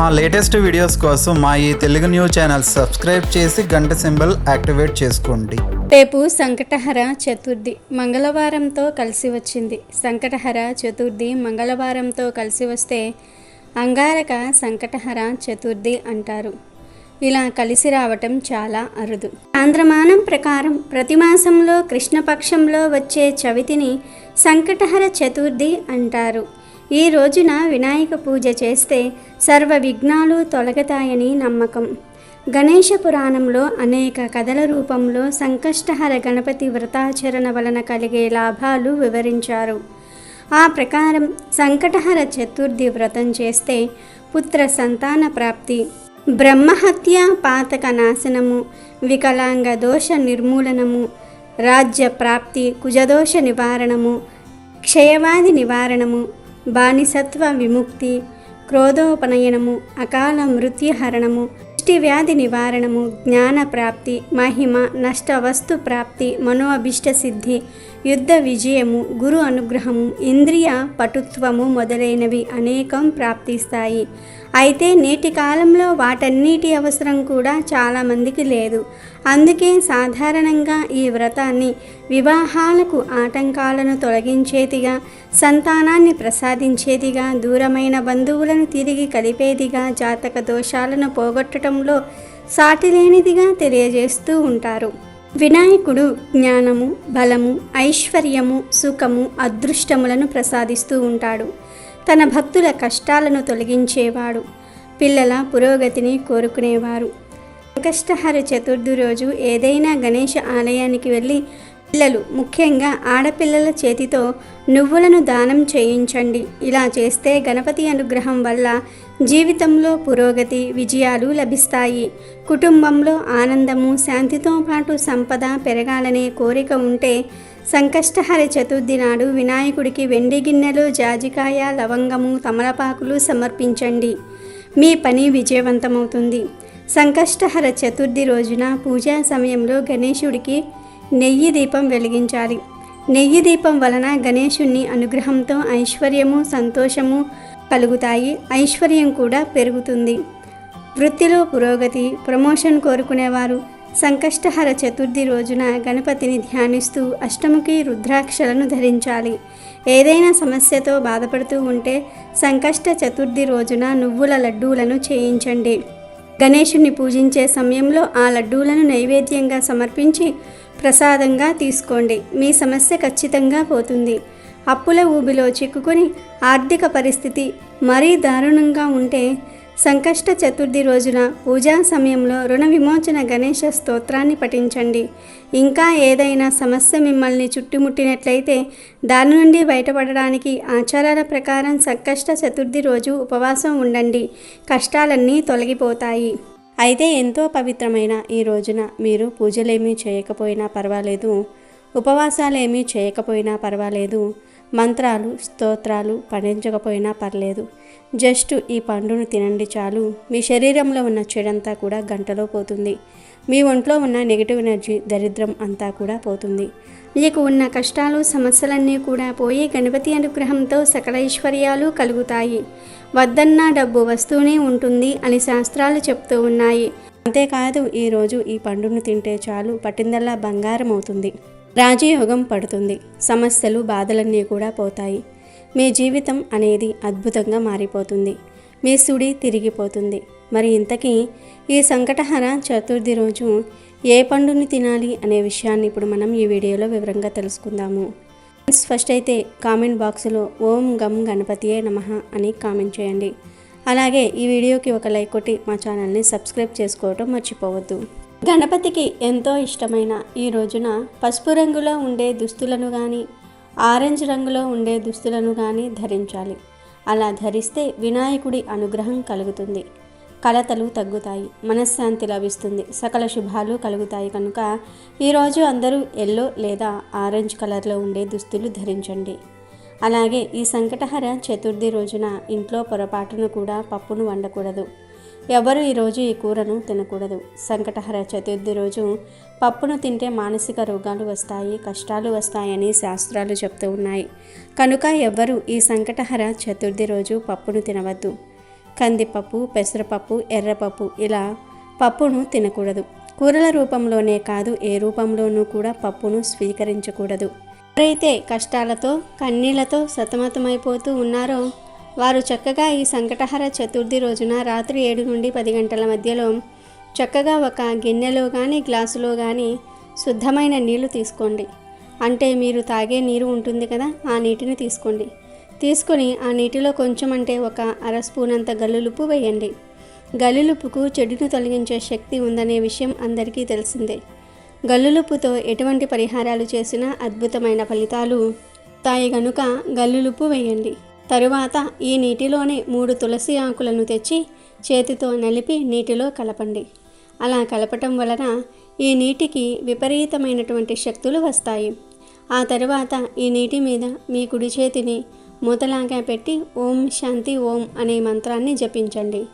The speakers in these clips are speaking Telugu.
మా లేటెస్ట్ వీడియోస్ కోసం మా ఈ తెలుగు న్యూస్ ఛానల్ సబ్స్క్రైబ్ చేసి గంట సింబల్ యాక్టివేట్ చేసుకోండి. రేపు సంకటహర చతుర్థి మంగళవారంతో కలిసి వచ్చింది. సంకటహర చతుర్థి మంగళవారంతో కలిసి వస్తే అంగారక సంకటహర చతుర్థి అంటారు. ఇలా కలిసి రావటం చాలా అరుదు. ఆంధ్రమానం ప్రకారం ప్రతి మాసంలో కృష్ణపక్షంలో వచ్చే చవితిని సంకటహర చతుర్థి అంటారు. ఈ రోజున వినాయక పూజ చేస్తే సర్వ విఘ్నాలు తొలగతాయని నమ్మకం. గణేష పురాణంలో అనేక కథల రూపంలో సంకష్టహర గణపతి వ్రతాచరణ వలన కలిగే లాభాలు వివరించారు. ఆ ప్రకారం సంకటహర చతుర్థి వ్రతం చేస్తే పుత్ర సంతాన ప్రాప్తి. బ్రహ్మహత్య పాతక నాశనము వికలాంగ దోష నిర్మూలనము రాజ్య ప్రాప్తి కుజదోష నివారణము క్షయవాది నివారణము బానిసత్వ విముక్తి క్రోధోపనయనము అకాల మృత్యుహరణము దృష్టి వ్యాధి నివారణము జ్ఞాన ప్రాప్తి మహిమ నష్ట వస్తు ప్రాప్తి మనోభిష్ట సిద్ధి యుద్ధ విజయము గురు అనుగ్రహము ఇంద్రియ పటుత్వము మొదలైనవి అనేకం ప్రాప్తిస్తాయి. అయితే నేటి కాలంలో వాటన్నిటి అవసరం కూడా చాలామందికి లేదు. అందుకే సాధారణంగా ఈ వ్రతాన్ని వివాహాలకు ఆటంకాలను తొలగించేదిగా సంతానాన్ని ప్రసాదించేదిగా దూరమైన బంధువులను తిరిగి కలిపేదిగా జాతక దోషాలను పోగొట్టడంలో సాటిలేనిదిగా తెలియజేస్తూ ఉంటారు. వినాయకుడు జ్ఞానము బలము ఐశ్వర్యము సుఖము అదృష్టములను ప్రసాదిస్తూ ఉంటాడు. తన భక్తుల కష్టాలను తొలగించేవాడు. పిల్లల పురోగతిని కోరుకునేవారు. సంకష్టహర చతుర్థి రోజు ఏదైనా గణేష ఆలయానికి వెళ్ళి పిల్లలు ముఖ్యంగా ఆడపిల్లల చేతితో నువ్వులను దానం చేయించండి. ఇలా చేస్తే గణపతి అనుగ్రహం వల్ల జీవితంలో పురోగతి విజయాలు లభిస్తాయి. కుటుంబంలో ఆనందము శాంతితో పాటు సంపద పెరగాలనే కోరిక ఉంటే సంకష్టహర చతుర్థి నాడు వినాయకుడికి వెండి గిన్నెలో జాజికాయ లవంగము తమలపాకులు సమర్పించండి. మీ పని విజయవంతమవుతుంది. సంకష్టహర చతుర్థి రోజున పూజా సమయంలో గణేశుడికి నెయ్యి దీపం వెలిగించాలి. నెయ్యి దీపం వలన గణేశుణ్ణి అనుగ్రహంతో ఐశ్వర్యము సంతోషము కలుగుతాయి. ఐశ్వర్యం కూడా పెరుగుతుంది. వృత్తిలో పురోగతి ప్రమోషన్ కోరుకునేవారు. సంకష్టహర చతుర్థి రోజున గణపతిని ధ్యానిస్తూ అష్టముఖి రుద్రాక్షలను ధరించాలి. ఏదైనా సమస్యతో బాధపడుతూ ఉంటే సంకష్ట చతుర్థి రోజున నువ్వుల లడ్డూలను చేయించండి. గణేషుని పూజించే సమయంలో ఆ లడ్డూలను నైవేద్యంగా సమర్పించి ప్రసాదంగా తీసుకోండి. మీ సమస్య ఖచ్చితంగా పోతుంది. అప్పుల ఊబిలో చిక్కుకొని ఆర్థిక పరిస్థితి మరీ దారుణంగా ఉంటే సంకష్ట చతుర్థి రోజున పూజా సమయంలో రుణ విమోచన గణేష స్తోత్రాన్ని పఠించండి. ఇంకా ఏదైనా సమస్య మిమ్మల్ని చుట్టుముట్టినట్లయితే దాని నుండి బయటపడడానికి ఆచారాల ప్రకారం సంకష్ట చతుర్థి రోజు ఉపవాసం ఉండండి. కష్టాలన్నీ తొలగిపోతాయి. అయితే ఎంతో పవిత్రమైన ఈ రోజున మీరు పూజలేమీ చేయకపోయినా పర్వాలేదు. ఉపవాసాలేమీ చేయకపోయినా పర్వాలేదు. మంత్రాలు స్తోత్రాలు పఠించకపోయినా పర్లేదు. జస్ట్ ఈ పండును తినండి చాలు. మీ శరీరంలో ఉన్న చెడంతా కూడా గంటలో పోతుంది. మీ ఒంట్లో ఉన్న నెగిటివ్ ఎనర్జీ దరిద్రం అంతా కూడా పోతుంది. మీకు ఉన్న కష్టాలు సమస్యలన్నీ కూడా పోయి గణపతి అనుగ్రహంతో సకల ఐశ్వర్యాలు కలుగుతాయి. వద్దన్నా డబ్బు వస్తూనే ఉంటుంది అని శాస్త్రాలు చెప్తూ ఉన్నాయి. అంతేకాదు ఈరోజు ఈ పండును తింటే చాలు పట్టిందల్లా బంగారం అవుతుంది రాజయోగం పడుతుంది. సమస్యలు బాధలన్నీ కూడా పోతాయి. మీ జీవితం అనేది అద్భుతంగా మారిపోతుంది. మీ సుడి తిరిగిపోతుంది. మరి ఇంతకీ ఈ సంకటహర చతుర్థి రోజు ఏ పండుని తినాలి అనే విషయాన్ని ఇప్పుడు మనం ఈ వీడియోలో వివరంగా తెలుసుకుందాము. ఫస్ట్ అయితే కామెంట్ బాక్స్లో ఓం గం గణపతియే నమః అని కామెంట్ చేయండి. అలాగే ఈ వీడియోకి ఒక లైక్ కొట్టి మా ఛానల్ని సబ్స్క్రైబ్ చేసుకోవటం మర్చిపోవద్దు. గణపతికి ఎంతో ఇష్టమైన ఈ రోజున పసుపు రంగులో ఉండే దుస్తులను కానీ ఆరెంజ్ రంగులో ఉండే దుస్తులను కానీ ధరించాలి. అలా ధరిస్తే వినాయకుడి అనుగ్రహం కలుగుతుంది. కలతలు తగ్గుతాయి మనశ్శాంతి లభిస్తుంది సకల శుభాలు కలుగుతాయి కనుక ఈరోజు అందరూ ఎల్లో లేదా ఆరెంజ్ కలర్లో ఉండే దుస్తులు ధరించండి. అలాగే ఈ సంకటహర చతుర్థి రోజున ఇంట్లో పొరపాటును కూడా పప్పును వండకూడదు. ఎవరు ఈరోజు ఈ కూరను తినకూడదు. సంకటహర చతుర్థి రోజు పప్పును తింటే మానసిక రోగాలు వస్తాయి కష్టాలు వస్తాయని శాస్త్రాలు చెప్తూ ఉన్నాయి. కనుక ఎవ్వరూ ఈ సంకటహర చతుర్థి రోజు పప్పును తినవద్దు. కందిపప్పు పెసరపప్పు ఎర్రపప్పు ఇలా పప్పును తినకూడదు. కూరల రూపంలోనే కాదు ఏ రూపంలోనూ కూడా పప్పును స్వీకరించకూడదు. ఎవరైతే కష్టాలతో కన్నీళ్ళతో సతమతమైపోతూ ఉన్నారో వారు చక్కగా ఈ సంకటహర చతుర్థి రోజున రాత్రి ఏడు నుండి పది గంటల మధ్యలో చక్కగా ఒక గిన్నెలో కానీ గ్లాసులో కానీ శుద్ధమైన నీళ్ళు తీసుకోండి. అంటే మీరు తాగే నీరు ఉంటుంది కదా ఆ నీటిని తీసుకోండి. తీసుకొని ఆ నీటిలో కొంచెం అంటే ఒక అర స్పూన్ అంత గల్లులుప్పు వేయండి. గల్లులుప్పుకు చెడును తొలగించే శక్తి ఉందనే విషయం అందరికీ తెలిసిందే. గల్లులుప్పుతో ఎటువంటి పరిహారాలు చేసినా అద్భుతమైన ఫలితాలు. తాయి గనుక గల్లులుప్పు వేయండి. తరువాత ఈ నీటిలోనే మూడు తులసి ఆకులను తెచ్చి చేతితో నలిపి నీటిలో కలపండి. అలా కలపటం వలన ఈ నీటికి విపరీతమైనటువంటి శక్తులు వస్తాయి. ఆ తరువాత ఈ నీటి మీద మీ కుడి చేతిని మూతలాగా పెట్టి ఓం శాంతి ఓం అనే మంత్రాన్ని జపించండి.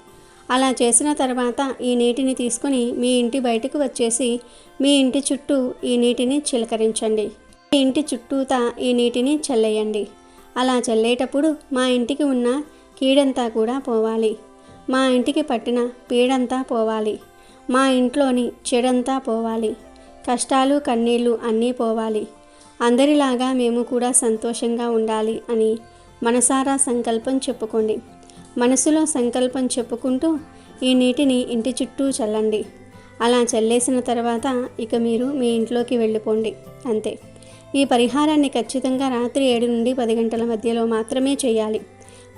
అలా చేసిన తర్వాత ఈ నీటిని తీసుకొని మీ ఇంటి బయటకు వచ్చేసి మీ ఇంటి చుట్టూ ఈ నీటిని చిలకరించండి. మీ ఇంటి చుట్టూతా ఈ నీటిని చల్లేయండి. అలా చల్లేటప్పుడు మా ఇంటికి ఉన్న కీడంతా కూడా పోవాలి. మా ఇంటికి పట్టిన పీడంతా పోవాలి. మా ఇంట్లోని చెడంతా పోవాలి. కష్టాలు కన్నీళ్ళు అన్నీ పోవాలి. అందరిలాగా మేము కూడా సంతోషంగా ఉండాలి అని మనసారా సంకల్పం చెప్పుకోండి. మనసులో సంకల్పం చెప్పుకుంటూ ఈ నీటిని ఇంటి చుట్టూ చల్లండి. అలా చల్లేసిన తర్వాత ఇక మీరు మీ ఇంట్లోకి వెళ్ళిపోండి. అంతే. ఈ పరిహారాన్ని ఖచ్చితంగా రాత్రి ఏడు నుండి పది గంటల మధ్యలో మాత్రమే చేయాలి.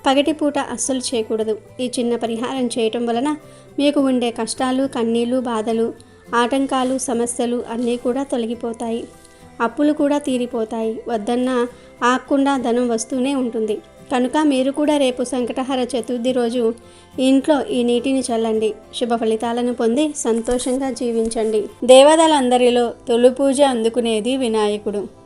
పగటిపూట అస్సలు చేయకూడదు. ఈ చిన్న పరిహారం చేయటం వలన మీకు ఉండే కష్టాలు కన్నీళ్ళు బాధలు ఆటంకాలు సమస్యలు అన్నీ కూడా తొలగిపోతాయి. అప్పులు కూడా తీరిపోతాయి. వద్దన్నా ఆకుండా ధనం వస్తూనే ఉంటుంది. కనుక మీరు కూడా రేపు సంకటహర చతుర్థి రోజు ఇంట్లో ఈ నీటిని చల్లండి. శుభ ఫలితాలను పొంది సంతోషంగా జీవించండి. దేవతలందరిలో తొలి పూజ అందుకునేది వినాయకుడు.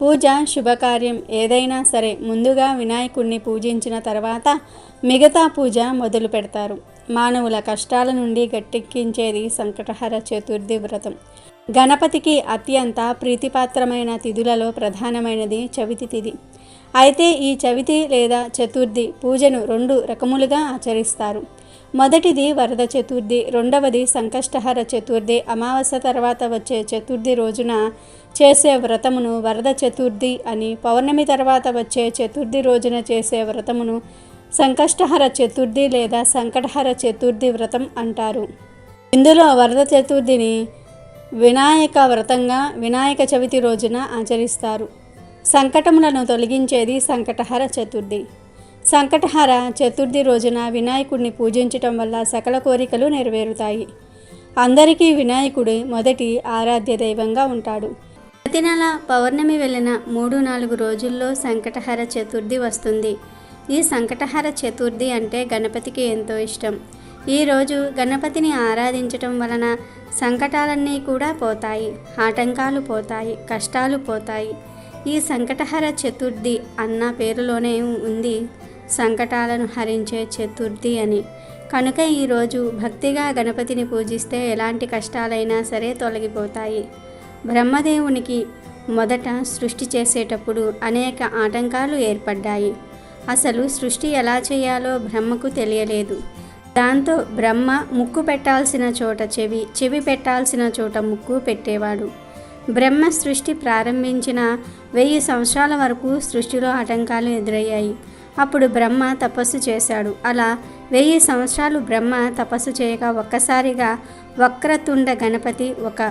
పూజ శుభకార్యం ఏదైనా సరే ముందుగా వినాయకుణ్ణి పూజించిన తర్వాత మిగతా పూజ మొదలు పెడతారు. మానవుల కష్టాల నుండి గట్టెక్కించేది సంకటహర చతుర్థి వ్రతం. గణపతికి అత్యంత ప్రీతిపాత్రమైన తిథులలో ప్రధానమైనది చవితి తిథి. అయితే ఈ చవితి లేదా చతుర్థి పూజను రెండు రకములుగా ఆచరిస్తారు. మొదటిది వరద చతుర్థి రెండవది సంకష్టహర చతుర్థి అమావాస్య తర్వాత వచ్చే చతుర్థి రోజున చేసే వ్రతమును వరద చతుర్థి అని పౌర్ణమి తర్వాత వచ్చే చతుర్థి రోజున చేసే వ్రతమును సంకష్టహర చతుర్థి లేదా సంకటహర చతుర్థి వ్రతం అంటారు. ఇందులో వరద చతుర్థిని వినాయక వ్రతంగా వినాయక చవితి రోజున ఆచరిస్తారు. సంకటములను తొలగించేది సంకటహర చతుర్థి. సంకటహర చతుర్థి రోజున వినాయకుడిని పూజించటం వల్ల సకల కోరికలు నెరవేరుతాయి. అందరికీ వినాయకుడు మొదటి ఆరాధ్య దైవంగా ఉంటాడు. ప్రతి నెల పౌర్ణమి వెళ్ళిన మూడు నాలుగు రోజుల్లో సంకటహర చతుర్థి వస్తుంది. ఈ సంకటహర చతుర్థి అంటే గణపతికి ఎంతో ఇష్టం. ఈరోజు గణపతిని ఆరాధించటం వలన సంకటాలన్నీ కూడా పోతాయి. ఆటంకాలు పోతాయి. కష్టాలు పోతాయి. ఈ సంకటహర చతుర్థి అన్న పేరులోనే ఉంది సంకటాలను హరించే చతుర్థి అని. కనుక ఈరోజు భక్తిగా గణపతిని పూజిస్తే ఎలాంటి కష్టాలైనా సరే తొలగిపోతాయి. బ్రహ్మదేవునికి మొదట సృష్టి చేసేటప్పుడు అనేక ఆటంకాలు ఏర్పడ్డాయి. అసలు సృష్టి ఎలా చేయాలో బ్రహ్మకు తెలియలేదు. దాంతో బ్రహ్మ ముక్కు పెట్టాల్సిన చోట చెవి చెవి పెట్టాల్సిన చోట ముక్కు పెట్టేవాడు. బ్రహ్మ సృష్టి ప్రారంభించిన వెయ్యి సంవత్సరాల వరకు సృష్టిలో ఆటంకాలు ఎదురయ్యాయి. అప్పుడు బ్రహ్మ తపస్సు చేశాడు. అలా వెయ్యి సంవత్సరాలు బ్రహ్మ తపస్సు చేయగా ఒక్కసారిగా వక్రతుండ గణపతి ఒక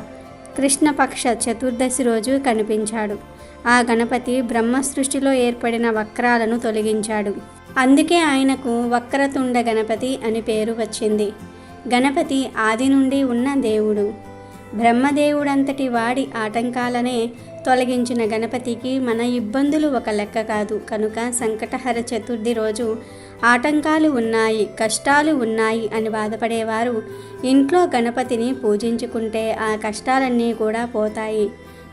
కృష్ణపక్ష చతుర్దశి రోజు కనిపించాడు. ఆ గణపతి బ్రహ్మ సృష్టిలో ఏర్పడిన వక్రాలను తొలగించాడు. అందుకే ఆయనకు వక్రతుండ గణపతి అని పేరు వచ్చింది. గణపతి ఆది నుండి ఉన్న దేవుడు. బ్రహ్మదేవుడంతటి వాడి ఆటంకాలనే తొలగించిన గణపతికి మన ఇబ్బందులు ఒక లెక్క కాదు. కనుక సంకటహర చతుర్థి రోజు ఆటంకాలు ఉన్నాయి కష్టాలు ఉన్నాయి అని బాధపడేవారు. ఇంట్లో గణపతిని పూజించుకుంటే ఆ కష్టాలన్నీ కూడా పోతాయి.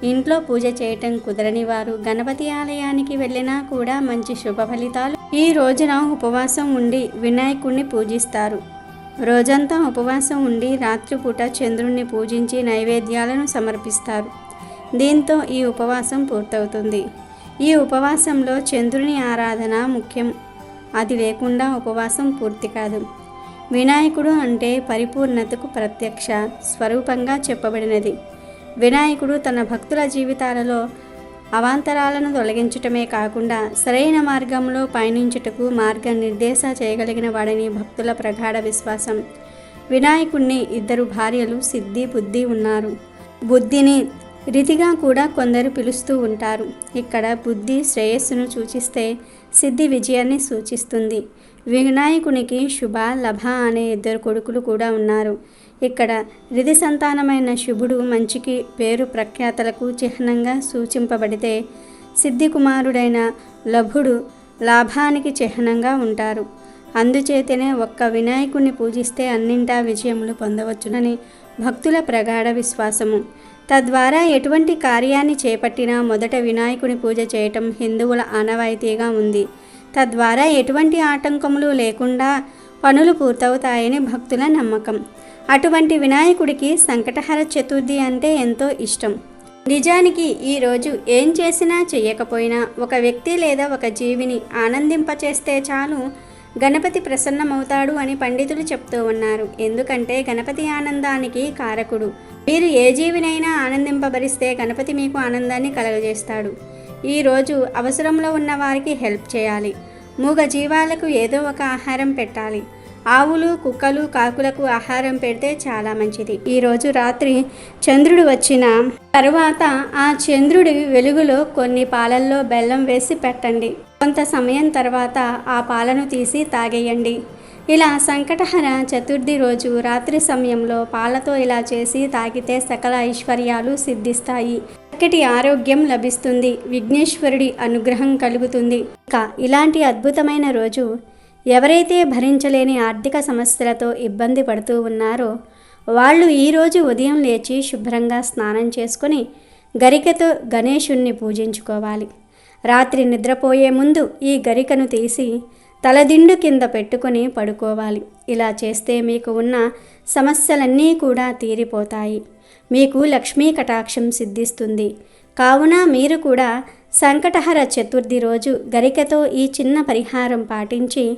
ఇంట్లో పూజ చేయటం కుదరని వారు గణపతి ఆలయానికి వెళ్ళినా కూడా మంచి శుభ ఫలితాలు ఈ రోజున ఉపవాసం ఉండి వినాయకుణ్ణి పూజిస్తారు. రోజంతా ఉపవాసం ఉండి రాత్రిపూట చంద్రుణ్ణి పూజించి నైవేద్యాలను సమర్పిస్తారు. దీంతో ఈ ఉపవాసం పూర్తవుతుంది. ఈ ఉపవాసంలో చంద్రుని ఆరాధన ముఖ్యం. అది లేకుండా ఉపవాసం పూర్తి కాదు. వినాయకుడు అంటే పరిపూర్ణతకు ప్రత్యక్ష స్వరూపంగా చెప్పబడినది. వినాయకుడు తన భక్తుల జీవితాలలో అవాంతరాలను తొలగించటమే కాకుండా సరైన మార్గంలో పయనించుటకు మార్గనిర్దేశ చేయగలిగిన వాడని భక్తుల ప్రగాఢ విశ్వాసం. వినాయకుణ్ణి ఇద్దరు భార్యలు సిద్ధి బుద్ధి ఉన్నారు. బుద్ధిని రితిగా కూడా కొందరు పిలుస్తూ ఉంటారు. ఇక్కడ బుద్ధి శ్రేయస్సును సూచిస్తే సిద్ధి విజయాన్ని సూచిస్తుంది. వినాయకునికి శుభ లభ అనే ఇద్దరు కొడుకులు కూడా ఉన్నారు. ఇక్కడ రిధి సంతానమైన శుభుడు మంచికి పేరు ప్రఖ్యాతలకు చిహ్నంగా సూచింపబడితే సిద్ధి కుమారుడైన లభుడు లాభానికి చిహ్నంగా ఉంటారు. అందుచేతనే ఒక్క వినాయకుణ్ణి పూజిస్తే అన్నింటా విజయములు పొందవచ్చునని భక్తుల ప్రగాఢ విశ్వాసము. తద్వారా ఎటువంటి కార్యాన్ని చేపట్టినా మొదట వినాయకుని పూజ చేయటం హిందువుల ఆనవాయితీగా ఉంది. తద్వారా ఎటువంటి ఆటంకములు లేకుండా పనులు పూర్తవుతాయని భక్తుల నమ్మకం. అటువంటి వినాయకుడికి సంకటహర చతుర్థి అంటే ఎంతో ఇష్టం. నిజానికి ఈరోజు ఏం చేసినా చెయ్యకపోయినా ఒక వ్యక్తి లేదా ఒక జీవిని ఆనందింపచేస్తే చాలు గణపతి ప్రసన్నమవుతాడు అని పండితులు చెప్తూ ఉన్నారు. ఎందుకంటే గణపతి ఆనందానికి కారకుడు. మీరు ఏ జీవినైనా ఆనందింపబరిస్తే గణపతి మీకు ఆనందాన్ని కలగజేస్తాడు. ఈరోజు అవసరంలో ఉన్న వారికి హెల్ప్ చేయాలి. మూగ జీవాలకు ఏదో ఒక ఆహారం పెట్టాలి. ఆవులు కుక్కలు కాకులకు ఆహారం పెడితే చాలా మంచిది. ఈరోజు రాత్రి చంద్రుడు వచ్చిన తరువాత ఆ చంద్రుడి వెలుగులో కొన్ని పాలల్లో బెల్లం వేసి పెట్టండి. కొంత సమయం తర్వాత ఆ పాలను తీసి తాగేయండి. ఇలా సంకటహర చతుర్థి రోజు రాత్రి సమయంలో పాలతో ఇలా చేసి తాగితే సకల ఐశ్వర్యాలు సిద్ధిస్తాయి. చక్కటి ఆరోగ్యం లభిస్తుంది. విఘ్నేశ్వరుడి అనుగ్రహం కలుగుతుంది. ఇంకా ఇలాంటి అద్భుతమైన రోజు ఎవరైతే భరించలేని ఆర్థిక సమస్యలతో ఇబ్బంది పడుతూ ఉన్నారో వాళ్ళు ఈరోజు ఉదయం లేచి శుభ్రంగా స్నానం చేసుకొని గరికతో గణేశుణ్ణి పూజించుకోవాలి. రాత్రి నిద్రపోయే ముందు ఈ గరికను తీసి తలదిండు కింద పెట్టుకొని పడుకోవాలి. ఇలా చేస్తే మీకు ఉన్న సమస్యలన్నీ కూడా తీరిపోతాయి. మీకు లక్ష్మీ కటాక్షం సిద్ధిస్తుంది. కావున మీరు కూడా సంకటహర చతుర్థి రోజు గరికతో ఈ చిన్న పరిహారం పాటించి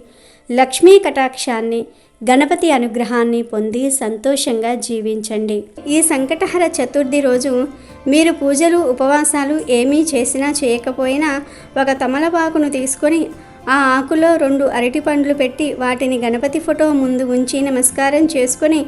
లక్ష్మీ కటాక్షాన్ని గణపతి అనుగ్రహాన్ని పొంది సంతోషంగా జీవించండి. ఈ సంకటహర చతుర్థి రోజు మీరు పూజలు ఉపవాసాలు ఏమీ చేసినా చేయకపోయినా ఒక తమలపాకును తీసుకొని ఆ ఆకులో రెండు అరటి పండ్లు పెట్టి వాటిని గణపతి ఫోటో ముందు ఉంచి నమస్కారం చేసుకుని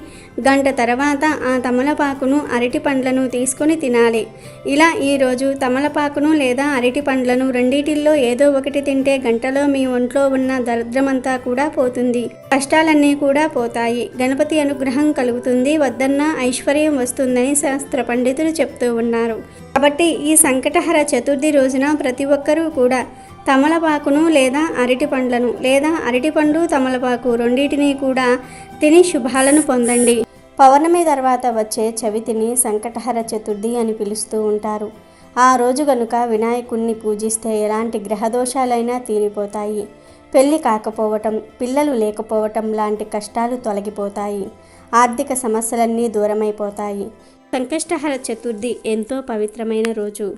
గంట తర్వాత ఆ తమలపాకును అరటి పండ్లను తీసుకొని తినాలి. ఇలా ఈరోజు తమలపాకును లేదా అరటి పండ్లను రెండిటిల్లో ఏదో ఒకటి తింటే గంటలో మీ ఒంట్లో ఉన్న దరిద్రమంతా కూడా పోతుంది. కష్టాలన్నీ కూడా పోతాయి. గణపతి అనుగ్రహం కలుగుతుంది. వద్దన్న ఐశ్వర్యం వస్తుందని శాస్త్ర పండితులు చెప్తూ ఉన్నారు. కాబట్టి ఈ సంకటహర చతుర్థి రోజున ప్రతి ఒక్కరూ కూడా తమలపాకును లేదా అరటి పండ్లను లేదా అరటిపండు తమలపాకు రెండింటినీ కూడా తిని శుభాలను పొందండి. పౌర్ణమి తర్వాత వచ్చే చవితిని సంకటహర చతుర్థి అని పిలుస్తూ ఉంటారు. ఆ రోజు గనుక వినాయకుణ్ణి పూజిస్తే ఎలాంటి గ్రహదోషాలైనా తీరిపోతాయి. పెళ్ళి కాకపోవటం పిల్లలు లేకపోవటం లాంటి కష్టాలు తొలగిపోతాయి. ఆర్థిక సమస్యలన్నీ దూరమైపోతాయి. సంకష్టహర చతుర్థి ఎంతో పవిత్రమైన రోజు.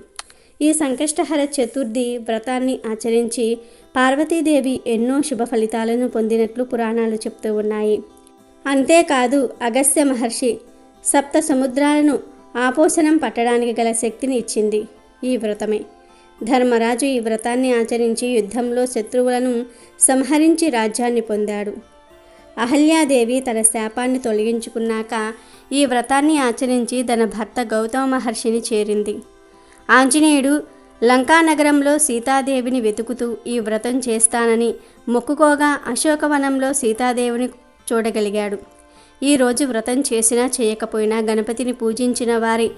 ఈ సంకష్టహర చతుర్థి వ్రతాన్ని ఆచరించి పార్వతీదేవి ఎన్నో శుభ ఫలితాలను పొందినట్లు పురాణాలు చెప్తూ ఉన్నాయి. అంతేకాదు అగస్త్య మహర్షి సప్త సముద్రాలను ఆపోసనం పట్టడానికి గల శక్తిని ఇచ్చింది ఈ వ్రతమే. ధర్మరాజు ఈ వ్రతాన్ని ఆచరించి యుద్ధంలో శత్రువులను సంహరించి రాజ్యాన్ని పొందాడు. అహల్యాదేవి తన శాపాన్ని తొలగించుకున్నాక ఈ వ్రతాన్ని ఆచరించి తన భర్త గౌతమ మహర్షిని చేరింది. ఆంజనేయుడు లంకానగరంలో సీతాదేవిని వెతుకుతూ ఈ వ్రతం చేస్తానని మొక్కుకోగా అశోకవనంలో సీతాదేవిని చూడగలిగాడు. ఈ రోజు వ్రతం చేసినా చేయకపోయినా గణపతిని పూజించిన వారి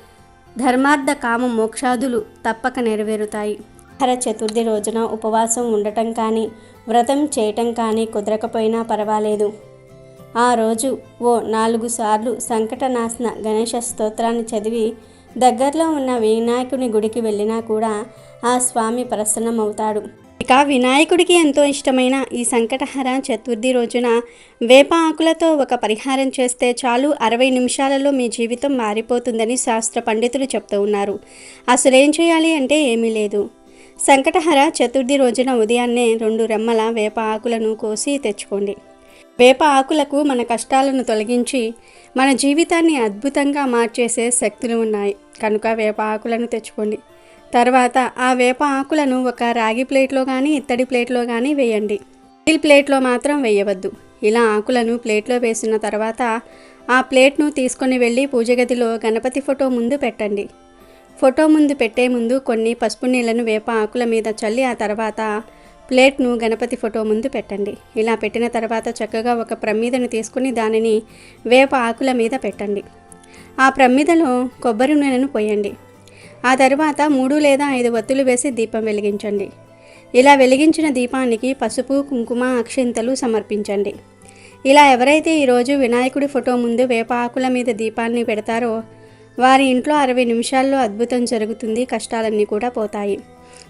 ధర్మార్థ కామ మోక్షాదులు తప్పక నెరవేరుతాయి. హర చతుర్థి రోజున ఉపవాసం ఉండటం కానీ వ్రతం చేయటం కానీ కుదరకపోయినా పర్వాలేదు. ఆ రోజు ఓ నాలుగు సార్లు సంకటనాశన గణేష స్తోత్రాన్ని చదివి దగ్గరలో ఉన్న వినాయకుని గుడికి వెళ్ళినా కూడా ఆ స్వామి ప్రసన్నమవుతాడు. ఇక వినాయకుడికి ఎంతో ఇష్టమైన ఈ సంకటహర చతుర్థి రోజున వేప ఆకులతో ఒక పరిహారం చేస్తే చాలు అరవై నిమిషాలలో మీ జీవితం మారిపోతుందని శాస్త్ర పండితులు చెప్తూ ఉన్నారు. అసలు ఏం చేయాలి అంటే ఏమీ లేదు. సంకటహర చతుర్థి రోజున ఉదయాన్నే రెండు రెమ్మల వేప ఆకులను కోసి తెచ్చుకోండి. వేప ఆకులకు మన కష్టాలను తొలగించి మన జీవితాన్ని అద్భుతంగా మార్చేసే శక్తులు ఉన్నాయి. కనుక వేప ఆకులను తెచ్చుకోండి. తర్వాత ఆ వేప ఆకులను ఒక రాగి ప్లేట్లో కానీ ఇత్తడి ప్లేట్లో కానీ వేయండి. స్టీల్ ప్లేట్లో మాత్రం వేయవద్దు. ఇలా ఆకులను ప్లేట్లో వేసిన తర్వాత ఆ ప్లేట్ను తీసుకొని వెళ్ళి పూజ గదిలో గణపతి ఫోటో ముందు పెట్టండి. ఫోటో ముందు పెట్టే ముందు కొన్ని పసుపు నీళ్ళను వేప ఆకుల మీద చల్లి ఆ తర్వాత ప్లేట్ను గణపతి ఫోటో ముందు పెట్టండి. ఇలా పెట్టిన తర్వాత చక్కగా ఒక ప్రమీదను తీసుకుని దానిని వేప ఆకుల మీద పెట్టండి. ఆ ప్రమిదలో కొబ్బరి నూనెను పోయండి. ఆ తర్వాత మూడు లేదా ఐదు వత్తులు వేసి దీపం వెలిగించండి. ఇలా వెలిగించిన దీపానికి పసుపు కుంకుమ అక్షింతలు సమర్పించండి. ఇలా ఎవరైతే ఈరోజు వినాయకుడి ఫోటో ముందు వేప ఆకుల మీద దీపాన్ని పెడతారో వారి ఇంట్లో అరవై నిమిషాల్లో అద్భుతం జరుగుతుంది కష్టాలన్నీ కూడా పోతాయి.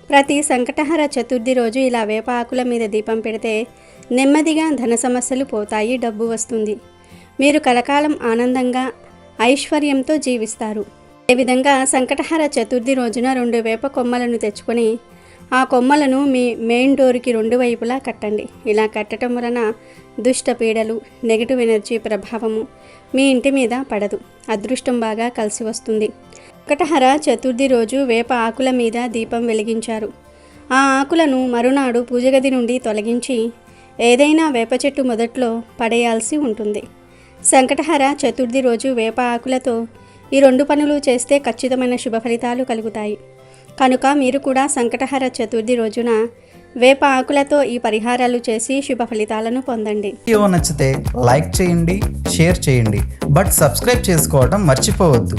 ప్రతి సంకటహర చతుర్థి రోజు ఇలా వేప ఆకుల మీద దీపం పెడితే నెమ్మదిగా ధన సమస్యలు పోతాయి డబ్బు వస్తుంది. మీరు కలకాలం ఆనందంగా ఐశ్వర్యంతో జీవిస్తారు. అదేవిధంగా సంకటహర చతుర్థి రోజున రెండు వేప కొమ్మలను తెచ్చుకొని ఆ కొమ్మలను మీ మెయిన్ డోర్కి రెండు వైపులా కట్టండి. ఇలా కట్టడం వలన దుష్ట పీడలు నెగిటివ్ ఎనర్జీ ప్రభావము మీ ఇంటి మీద పడదు. అదృష్టం బాగా కలిసి వస్తుంది. కటహర చతుర్థి రోజు వేప ఆకుల మీద దీపం వెలిగించారు. ఆ ఆకులను మరునాడు పూజగది నుండి తొలగించి ఏదైనా వేప చెట్టు మొదట్లో పడేయాల్సి ఉంటుంది. సంకటహర చతుర్థి రోజు వేప ఆకులతో ఈ రెండు పనులు చేస్తే ఖచ్చితమైన శుభ ఫలితాలు కలుగుతాయి. కనుక మీరు కూడా సంకటహర చతుర్థి రోజున వేప ఆకులతో ఈ పరిహారాలు చేసి శుభ ఫలితాలను పొందండి. వీడియో నచ్చితే లైక్ చేయండి షేర్ చేయండి బట్ సబ్స్క్రైబ్ చేసుకోవడం మర్చిపోవద్దు.